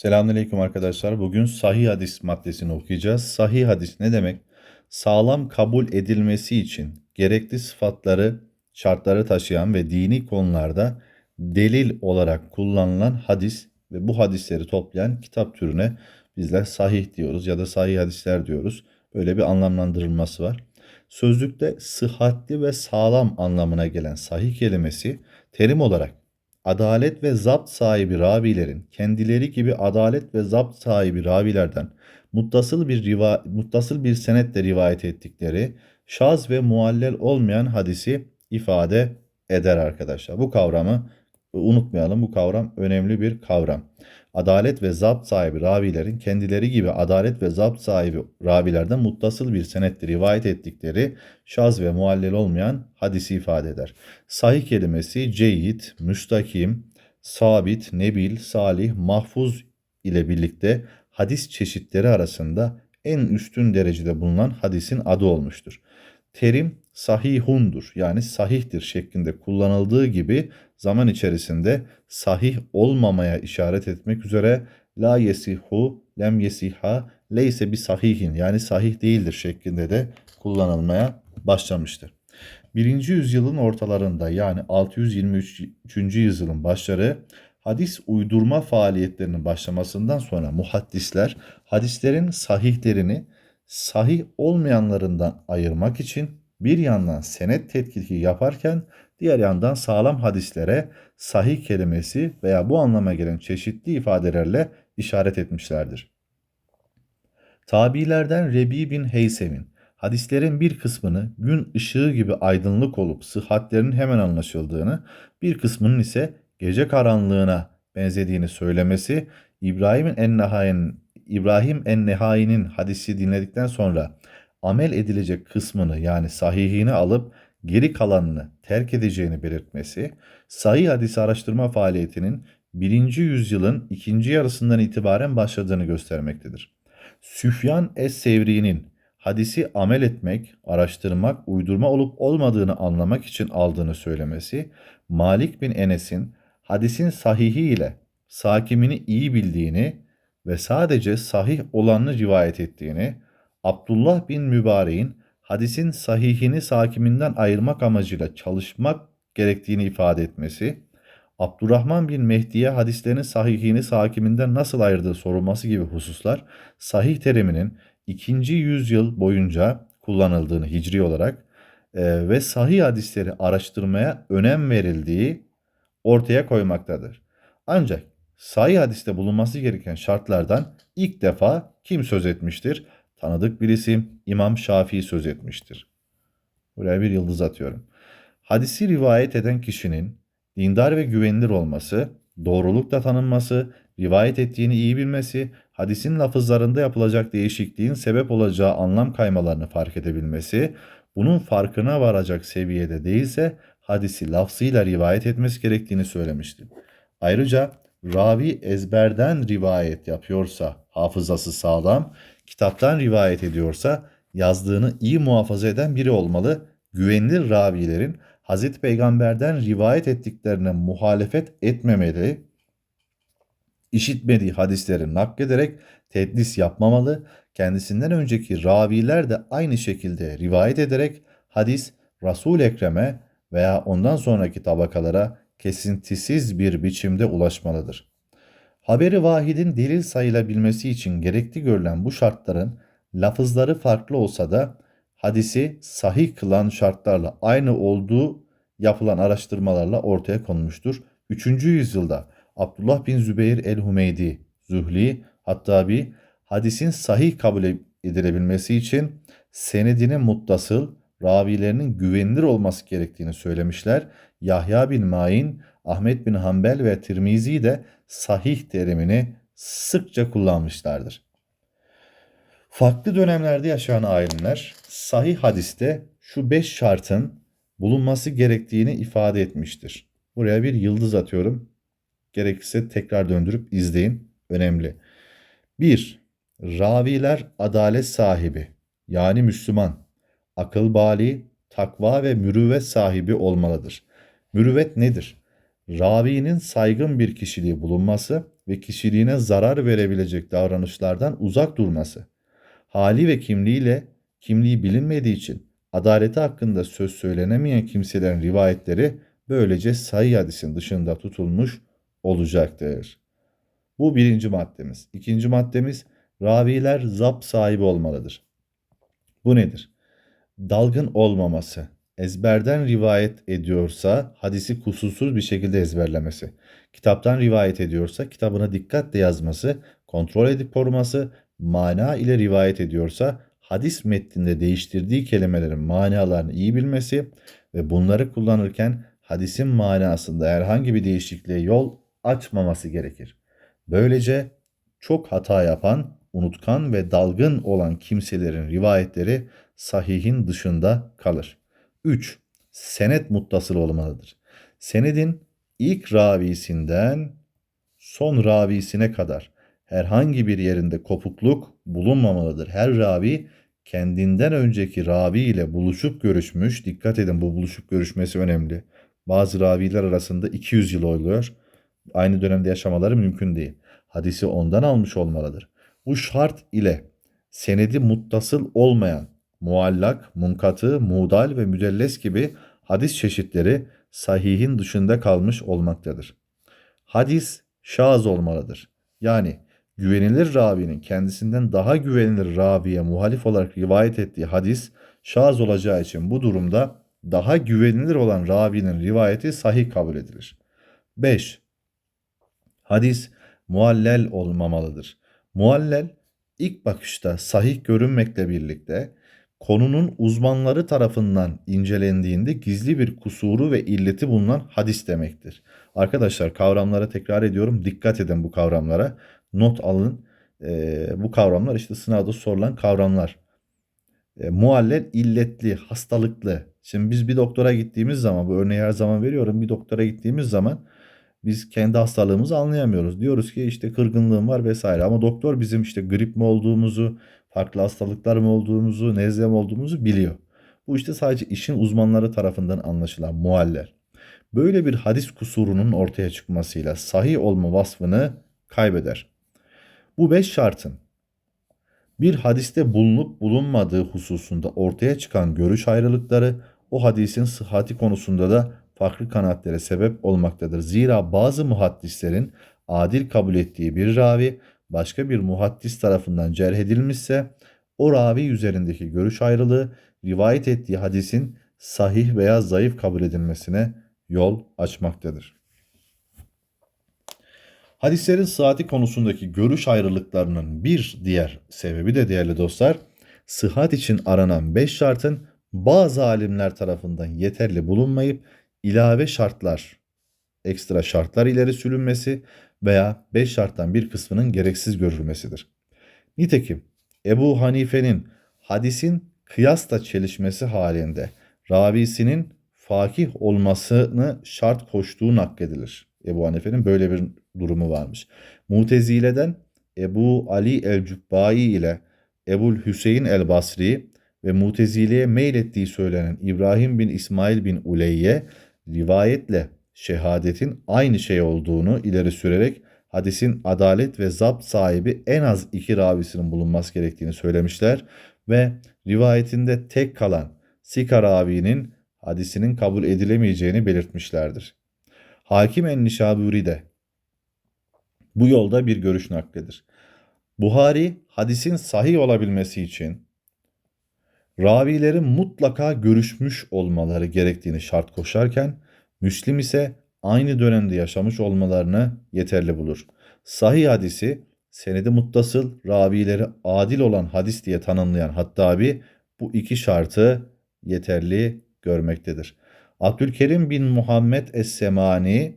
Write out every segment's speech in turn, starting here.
Selamünaleyküm arkadaşlar. Bugün sahih hadis maddesini okuyacağız. Sahih hadis ne demek? Sağlam kabul edilmesi için gerekli sıfatları, şartları taşıyan ve dini konularda delil olarak kullanılan hadis ve bu hadisleri toplayan kitap türüne bizler sahih diyoruz ya da sahih hadisler diyoruz. Böyle bir anlamlandırılması var. Sözlükte sıhhatli ve sağlam anlamına gelen sahih kelimesi terim olarak adalet ve zapt sahibi ravilerin kendileri gibi adalet ve zapt sahibi ravilerden muttasıl bir riva muttasıl bir senetle rivayet ettikleri şaz ve muallel olmayan hadisi ifade eder arkadaşlar. Bu kavramı unutmayalım. Bu kavram önemli bir kavram. Adalet ve zapt sahibi ravilerin kendileri gibi adalet ve zapt sahibi ravilerden muttasıl bir senetle rivayet ettikleri şaz ve muallel olmayan hadisi ifade eder. Sahih kelimesi ceyyid, müstakim, sabit, nebil, salih, mahfuz ile birlikte hadis çeşitleri arasında en üstün derecede bulunan hadisin adı olmuştur. Terim sahihundur yani sahihtir şeklinde kullanıldığı gibi zaman içerisinde sahih olmamaya işaret etmek üzere la yesihu, lem yesiha, leyse bir sahihin yani sahih değildir şeklinde de kullanılmaya başlamıştır. Birinci yüzyılın ortalarında yani 623. yüzyılın başları hadis uydurma faaliyetlerinin başlamasından sonra muhaddisler hadislerin sahihlerini sahih olmayanlarından ayırmak için bir yandan senet tetkiki yaparken diğer yandan sağlam hadislere sahih kelimesi veya bu anlama gelen çeşitli ifadelerle işaret etmişlerdir. Tabilerden Rebi bin Heysem'in hadislerin bir kısmını gün ışığı gibi aydınlık olup sıhhatlerinin hemen anlaşıldığını, bir kısmının ise gece karanlığına benzediğini söylemesi İbrahim'in en İbrahim en-Nehai'nin hadisi dinledikten sonra amel edilecek kısmını yani sahihini alıp geri kalanını terk edeceğini belirtmesi, sahih hadisi araştırma faaliyetinin 1. yüzyılın ikinci yarısından itibaren başladığını göstermektedir. Süfyan Es-Sevri'nin hadisi amel etmek, araştırmak, uydurma olup olmadığını anlamak için aldığını söylemesi, Malik bin Enes'in hadisin sahihi ile sakimini iyi bildiğini ve sadece sahih olanını rivayet ettiğini, Abdullah bin Mübarek'in hadisin sahihini sakiminden ayırmak amacıyla çalışmak gerektiğini ifade etmesi, Abdurrahman bin Mehdi'ye hadislerin sahihini sakiminden nasıl ayırdığı sorulması gibi hususlar sahih teriminin ikinci yüzyıl boyunca kullanıldığını hicri olarak e, ve sahih hadisleri araştırmaya önem verildiği ortaya koymaktadır. Ancak sahih hadiste bulunması gereken şartlardan ilk defa kim söz etmiştir? Tanıdık bir isim İmam Şafii söz etmiştir. Buraya bir yıldız atıyorum. Hadisi rivayet eden kişinin dindar ve güvenilir olması, doğrulukla tanınması, rivayet ettiğini iyi bilmesi, hadisin lafızlarında yapılacak değişikliğin sebep olacağı anlam kaymalarını fark edebilmesi, bunun farkına varacak seviyede değilse hadisi lafzıyla rivayet etmesi gerektiğini söylemişti. Ayrıca ravi ezberden rivayet yapıyorsa hafızası sağlam, kitaptan rivayet ediyorsa yazdığını iyi muhafaza eden biri olmalı. Güvenilir ravilerin Hazreti Peygamber'den rivayet ettiklerine muhalefet etmemeli, işitmediği hadisleri naklederek tedlis yapmamalı, kendisinden önceki raviler de aynı şekilde rivayet ederek hadis Resul Ekrem'e veya ondan sonraki tabakalara kesintisiz bir biçimde ulaşmalıdır. Haberi vahidin delil sayılabilmesi için gerekli görülen bu şartların lafızları farklı olsa da hadisi sahih kılan şartlarla aynı olduğu yapılan araştırmalarla ortaya konmuştur. 3. yüzyılda Abdullah bin Zübeyir el-Humeydi, Zühli, hatta bir hadisin sahih kabul edilebilmesi için senedinin muttasıl, ravilerinin güvenilir olması gerektiğini söylemişler. Yahya bin Ma'in, Ahmet bin Hanbel ve Tirmizi de sahih terimini sıkça kullanmışlardır. Farklı dönemlerde yaşayan alimler sahih hadiste şu beş şartın bulunması gerektiğini ifade etmiştir. Buraya bir yıldız atıyorum. Gerekirse tekrar döndürüp izleyin. Önemli. 1. Raviler adalet sahibi yani Müslüman, akıl bali, takva ve mürüvvet sahibi olmalıdır. Mürüvvet nedir? Ravinin saygın bir kişiliği bulunması ve kişiliğine zarar verebilecek davranışlardan uzak durması. Hali ve kimliğiyle kimliği bilinmediği için adaleti hakkında söz söylenemeyen kimselerin rivayetleri böylece sayı hadisin dışında tutulmuş olacaktır. Bu birinci maddemiz. İkinci maddemiz raviler zap sahibi olmalıdır. Bu nedir? Dalgın olmaması, ezberden rivayet ediyorsa hadisi kusursuz bir şekilde ezberlemesi, kitaptan rivayet ediyorsa kitabına dikkatle yazması, kontrol edip koruması, mana ile rivayet ediyorsa hadis metninde değiştirdiği kelimelerin manalarını iyi bilmesi ve bunları kullanırken hadisin manasında herhangi bir değişikliğe yol açmaması gerekir. Böylece çok hata yapan, unutkan ve dalgın olan kimselerin rivayetleri sahihin dışında kalır. 3. Senet muttasıl olmalıdır. Senedin ilk ravisinden son ravisine kadar herhangi bir yerinde kopukluk bulunmamalıdır. Her ravi kendinden önceki ravi ile buluşup görüşmüş. Dikkat edin bu buluşup görüşmesi önemli. Bazı raviler arasında 200 yıl oluyor. Aynı dönemde yaşamaları mümkün değil. Hadisi ondan almış olmalıdır. Bu şart ile senedi muttasıl olmayan muallak, munkatı, mudal ve müdelles gibi hadis çeşitleri sahihin dışında kalmış olmaktadır. Hadis şaz olmalıdır. Yani güvenilir ravinin kendisinden daha güvenilir raviye muhalif olarak rivayet ettiği hadis şaz olacağı için bu durumda daha güvenilir olan ravinin rivayeti sahih kabul edilir. 5. Hadis muallel olmamalıdır. Muallel ilk bakışta sahih görünmekle birlikte konunun uzmanları tarafından incelendiğinde gizli bir kusuru ve illeti bulunan hadis demektir. Arkadaşlar kavramlara tekrar ediyorum. Dikkat edin bu kavramlara. Not alın. E, bu kavramlar işte sınavda sorulan kavramlar. E, muallel illetli, hastalıklı. Şimdi biz bir doktora gittiğimiz zaman bu örneği her zaman veriyorum. Bir doktora gittiğimiz zaman biz kendi hastalığımızı anlayamıyoruz. Diyoruz ki işte kırgınlığım var vesaire ama doktor bizim işte grip mi olduğumuzu, farklı hastalıklar mı olduğumuzu, nezle mi olduğumuzu biliyor. Bu işte sadece işin uzmanları tarafından anlaşılan mualler. Böyle bir hadis kusurunun ortaya çıkmasıyla sahih olma vasfını kaybeder. Bu beş şartın bir hadiste bulunup bulunmadığı hususunda ortaya çıkan görüş ayrılıkları o hadisin sıhhati konusunda da farklı kanaatlere sebep olmaktadır. Zira bazı muhaddislerin adil kabul ettiği bir ravi başka bir muhaddis tarafından cerh edilmişse o ravi üzerindeki görüş ayrılığı rivayet ettiği hadisin sahih veya zayıf kabul edilmesine yol açmaktadır. Hadislerin sıhhati konusundaki görüş ayrılıklarının bir diğer sebebi de değerli dostlar, sıhhat için aranan 5 şartın bazı alimler tarafından yeterli bulunmayıp ilave şartlar, ekstra şartlar ileri sürülmesi veya 5 şarttan bir kısmının gereksiz görülmesidir. Nitekim Ebu Hanife'nin hadisin kıyasla çelişmesi halinde ravisinin fakih olmasını şart koştuğu nakledilir. Ebu Hanife'nin böyle bir durumu varmış. Mutezile'den Ebu Ali el-Cübbai ile Ebul Hüseyin el-Basri ve Mutezile'ye meylettiği söylenen İbrahim bin İsmail bin Uleyye rivayetle şehadetin aynı şey olduğunu ileri sürerek hadisin adalet ve zapt sahibi en az iki ravisinin bulunması gerektiğini söylemişler ve rivayetinde tek kalan Sika ravinin hadisinin kabul edilemeyeceğini belirtmişlerdir. Hakim en-Nişaburi de bu yolda bir görüş nakledir. Buhari hadisin sahih olabilmesi için ravilerin mutlaka görüşmüş olmaları gerektiğini şart koşarken Müslim ise aynı dönemde yaşamış olmalarını yeterli bulur. Sahih hadisi senedi muttasıl, ravileri adil olan hadis diye tanımlayan Hattabi bu iki şartı yeterli görmektedir. Abdülkerim bin Muhammed Es-Semani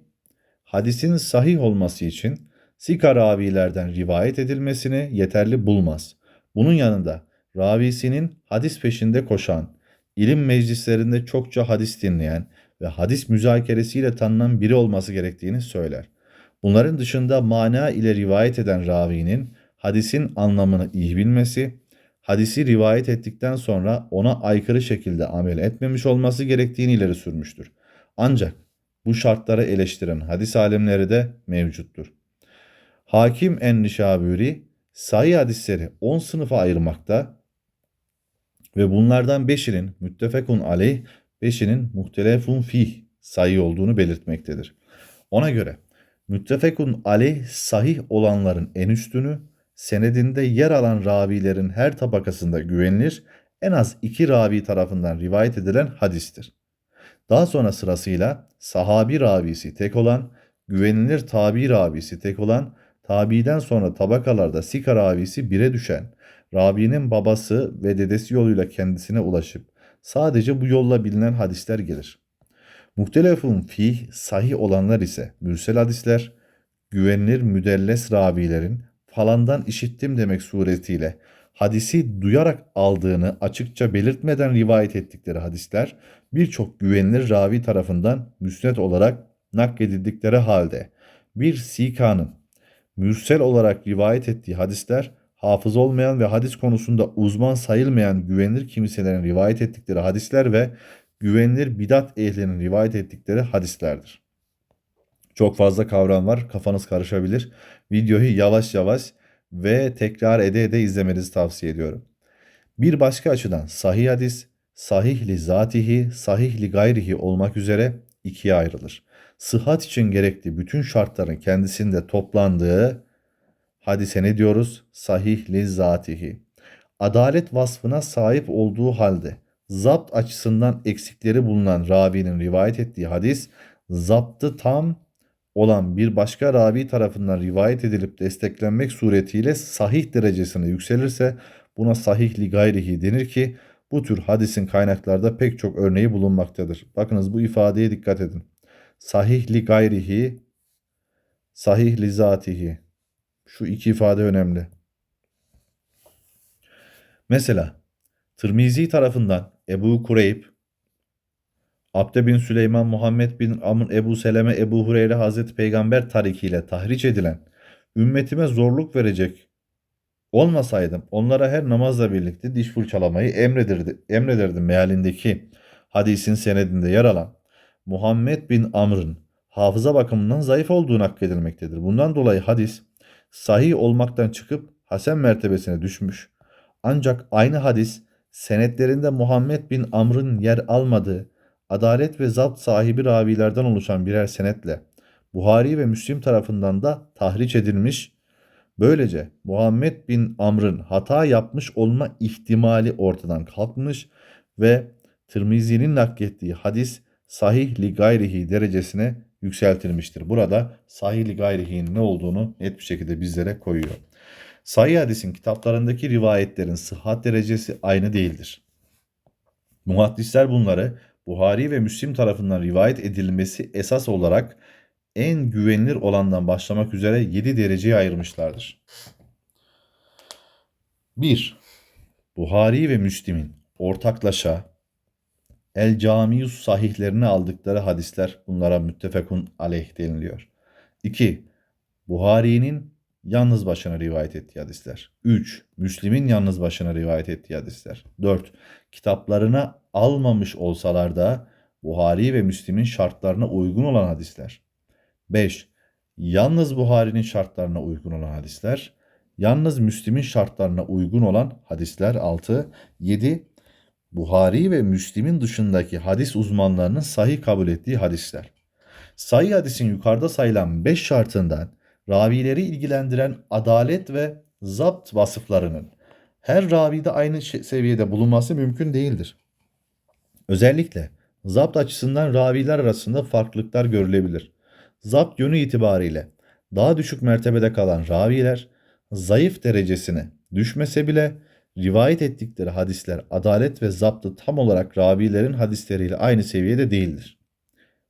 hadisin sahih olması için Sika ravilerden rivayet edilmesini yeterli bulmaz. Bunun yanında ravisinin hadis peşinde koşan, ilim meclislerinde çokça hadis dinleyen ve hadis müzakeresiyle tanınan biri olması gerektiğini söyler. Bunların dışında mana ile rivayet eden ravinin hadisin anlamını iyi bilmesi, hadisi rivayet ettikten sonra ona aykırı şekilde amel etmemiş olması gerektiğini ileri sürmüştür. Ancak bu şartları eleştiren hadis alimleri de mevcuttur. Hakim en-Nişaburi sahih hadisleri 10 sınıfa ayırmakta ve bunlardan 5'inin müttefekun aleyh, 5'inin muhtelefun fih sahih olduğunu belirtmektedir. Ona göre müttefekun aleyh sahih olanların en üstünü, senedinde yer alan ravilerin her tabakasında güvenilir, en az iki ravi tarafından rivayet edilen hadistir. Daha sonra sırasıyla sahabi ravisi tek olan, güvenilir tabi ravisi tek olan, tabiden sonra tabakalarda sika ravisi bire düşen, Rabi'nin babası ve dedesi yoluyla kendisine ulaşıp sadece bu yolla bilinen hadisler gelir. Muhtelefun fih sahih olanlar ise mürsel hadisler, güvenilir müdelles ravilerin falandan işittim demek suretiyle hadisi duyarak aldığını açıkça belirtmeden rivayet ettikleri hadisler birçok güvenilir ravi tarafından müsnet olarak nakledildikleri halde bir sikanın mürsel olarak rivayet ettiği hadisler hafız olmayan ve hadis konusunda uzman sayılmayan güvenilir kimselerin rivayet ettikleri hadisler ve güvenilir bidat ehlinin rivayet ettikleri hadislerdir. Çok fazla kavram var. Kafanız karışabilir. Videoyu yavaş yavaş ve tekrar ede ede izlemenizi tavsiye ediyorum. Bir başka açıdan sahih hadis, sahih li zatihi, sahih li gayrihi olmak üzere ikiye ayrılır. Sıhhat için gerekli bütün şartların kendisinde toplandığı hadise ne diyoruz? Sahih li zatihi. Adalet vasfına sahip olduğu halde zapt açısından eksikleri bulunan ravinin rivayet ettiği hadis zaptı tam olan bir başka ravi tarafından rivayet edilip desteklenmek suretiyle sahih derecesine yükselirse buna sahihli gayrihi denir ki bu tür hadisin kaynaklarda pek çok örneği bulunmaktadır. Bakınız bu ifadeye dikkat edin. Sahihli gayrihi, sahihli zatihi. Şu iki ifade önemli. Mesela Tirmizi tarafından Ebu Kureyb, Abde bin Süleyman, Muhammed bin Amr, Ebu Seleme, Ebu Hureyre Hazreti Peygamber tarikiyle tahriç edilen, ümmetime zorluk verecek olmasaydım onlara her namazla birlikte diş fırçalamayı emredirdi, emrederdim mealindeki hadisin senedinde yer alan Muhammed bin Amr'ın hafıza bakımından zayıf olduğu nakledilmektedir. Bundan dolayı hadis sahih olmaktan çıkıp hasen mertebesine düşmüş. Ancak aynı hadis senetlerinde Muhammed bin Amr'ın yer almadığı adalet ve zapt sahibi ravilerden oluşan birer senetle Buhari ve Müslim tarafından da tahriç edilmiş. Böylece Muhammed bin Amr'ın hata yapmış olma ihtimali ortadan kalkmış ve Tirmizi'nin naklettiği hadis sahih li gayrihi derecesine yükseltilmiştir. Burada sahih li gayrihi'nin ne olduğunu net bir şekilde bizlere koyuyor. Sahih hadisin kitaplarındaki rivayetlerin sıhhat derecesi aynı değildir. Muhaddisler bunları Buhari ve Müslim tarafından rivayet edilmesi esas olarak en güvenilir olandan başlamak üzere 7 dereceye ayırmışlardır. 1. Buhari ve Müslim'in ortaklaşa El Camiyus sahihlerini aldıkları hadisler bunlara müttefekun aleyh deniliyor. 2. Buhari'nin yalnız başına rivayet ettiği hadisler. 3. Müslim'in yalnız başına rivayet ettiği hadisler. 4. Kitaplarına almamış olsalar da Buhari ve Müslim'in şartlarına uygun olan hadisler. 5. Yalnız Buhari'nin şartlarına uygun olan hadisler. Yalnız Müslim'in şartlarına uygun olan hadisler 6. 7. Buhari ve Müslim'in dışındaki hadis uzmanlarının sahih kabul ettiği hadisler. Sahih hadisin yukarıda sayılan 5 şartından ravileri ilgilendiren adalet ve zapt vasıflarının her ravide aynı seviyede bulunması mümkün değildir. Özellikle zapt açısından raviler arasında farklılıklar görülebilir. Zapt yönü itibariyle daha düşük mertebede kalan raviler zayıf derecesine düşmese bile rivayet ettikleri hadisler adalet ve zaptı tam olarak ravilerin hadisleriyle aynı seviyede değildir.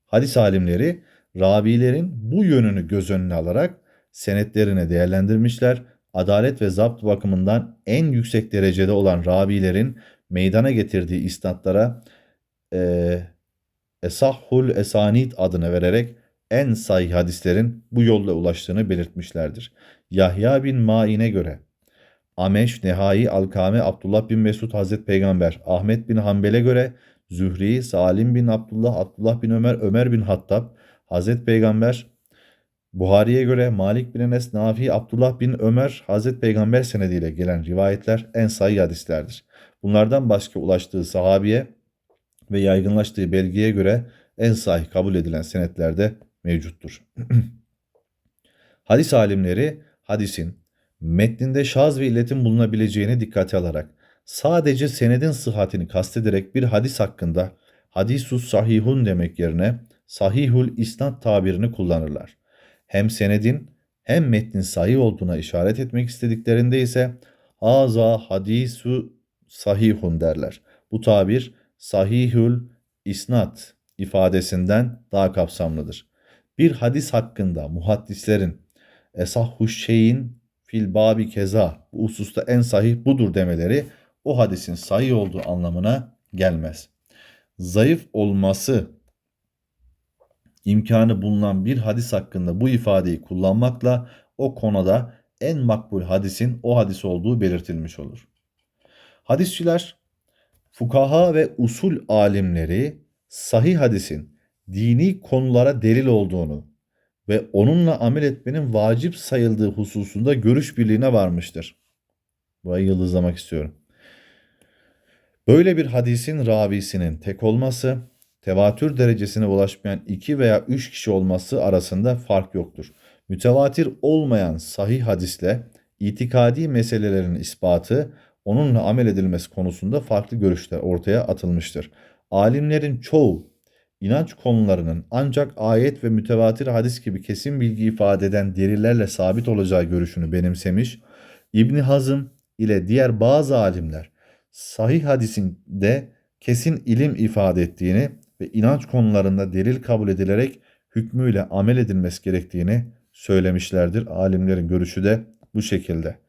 Hadis alimleri ravilerin bu yönünü göz önüne alarak senetlerini değerlendirmişler. Adalet ve zapt bakımından en yüksek derecede olan ravilerin meydana getirdiği isnatlara e, Esahhul Esanid adını vererek en sahih hadislerin bu yolla ulaştığını belirtmişlerdir. Yahya bin Ma'in'e göre Ameş, Nehai, Alkame, Abdullah bin Mesud, Hazret Peygamber, Ahmet bin Hanbel'e göre Zühri, Salim bin Abdullah, Abdullah bin Ömer, Ömer bin Hattab, Hazret Peygamber, Buhari'ye göre Malik bin Enes, Nafi, Abdullah bin Ömer, Hazreti Peygamber senediyle gelen rivayetler en sahih hadislerdir. Bunlardan başka ulaştığı sahabiye ve yaygınlaştığı belgeye göre en sahih kabul edilen senetlerde mevcuttur. Hadis alimleri hadisin metninde şaz ve illetin bulunabileceğini dikkate alarak sadece senedin sıhhatini kastederek bir hadis hakkında hadisus sahihun demek yerine sahihul isnat tabirini kullanırlar. Hem senedin hem metnin sahih olduğuna işaret etmek istediklerinde ise haza hadisu sahihun derler. Bu tabir sahihül isnat ifadesinden daha kapsamlıdır. Bir hadis hakkında muhaddislerin esahhuş şeyin fil babi keza bu hususta en sahih budur demeleri o hadisin sahih olduğu anlamına gelmez. Zayıf olması imkanı bulunan bir hadis hakkında bu ifadeyi kullanmakla o konuda en makbul hadisin o hadis olduğu belirtilmiş olur. Hadisçiler, fukaha ve usul alimleri sahih hadisin dini konulara delil olduğunu ve onunla amel etmenin vacip sayıldığı hususunda görüş birliğine varmıştır. Burayı yıldızlamak istiyorum. Böyle bir hadisin ravisinin tek olması, tevatür derecesine ulaşmayan iki veya üç kişi olması arasında fark yoktur. Mütevatir olmayan sahih hadisle itikadi meselelerin ispatı, onunla amel edilmesi konusunda farklı görüşler ortaya atılmıştır. Alimlerin çoğu inanç konularının ancak ayet ve mütevatir hadis gibi kesin bilgi ifade eden delillerle sabit olacağı görüşünü benimsemiş. İbni Hazım ile diğer bazı alimler sahih hadisin de kesin ilim ifade ettiğini ve inanç konularında delil kabul edilerek hükmüyle amel edilmesi gerektiğini söylemişlerdir. Alimlerin görüşü de bu şekilde.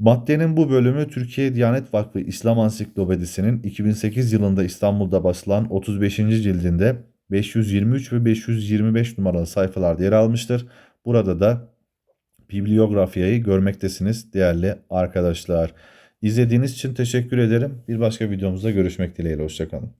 Maddenin bu bölümü Türkiye Diyanet Vakfı İslam Ansiklopedisi'nin 2008 yılında İstanbul'da basılan 35. cildinde 523 ve 525 numaralı sayfalarda yer almıştır. Burada da bibliografyayı görmektesiniz değerli arkadaşlar. İzlediğiniz için teşekkür ederim. Bir başka videomuzda görüşmek dileğiyle. Hoşçakalın.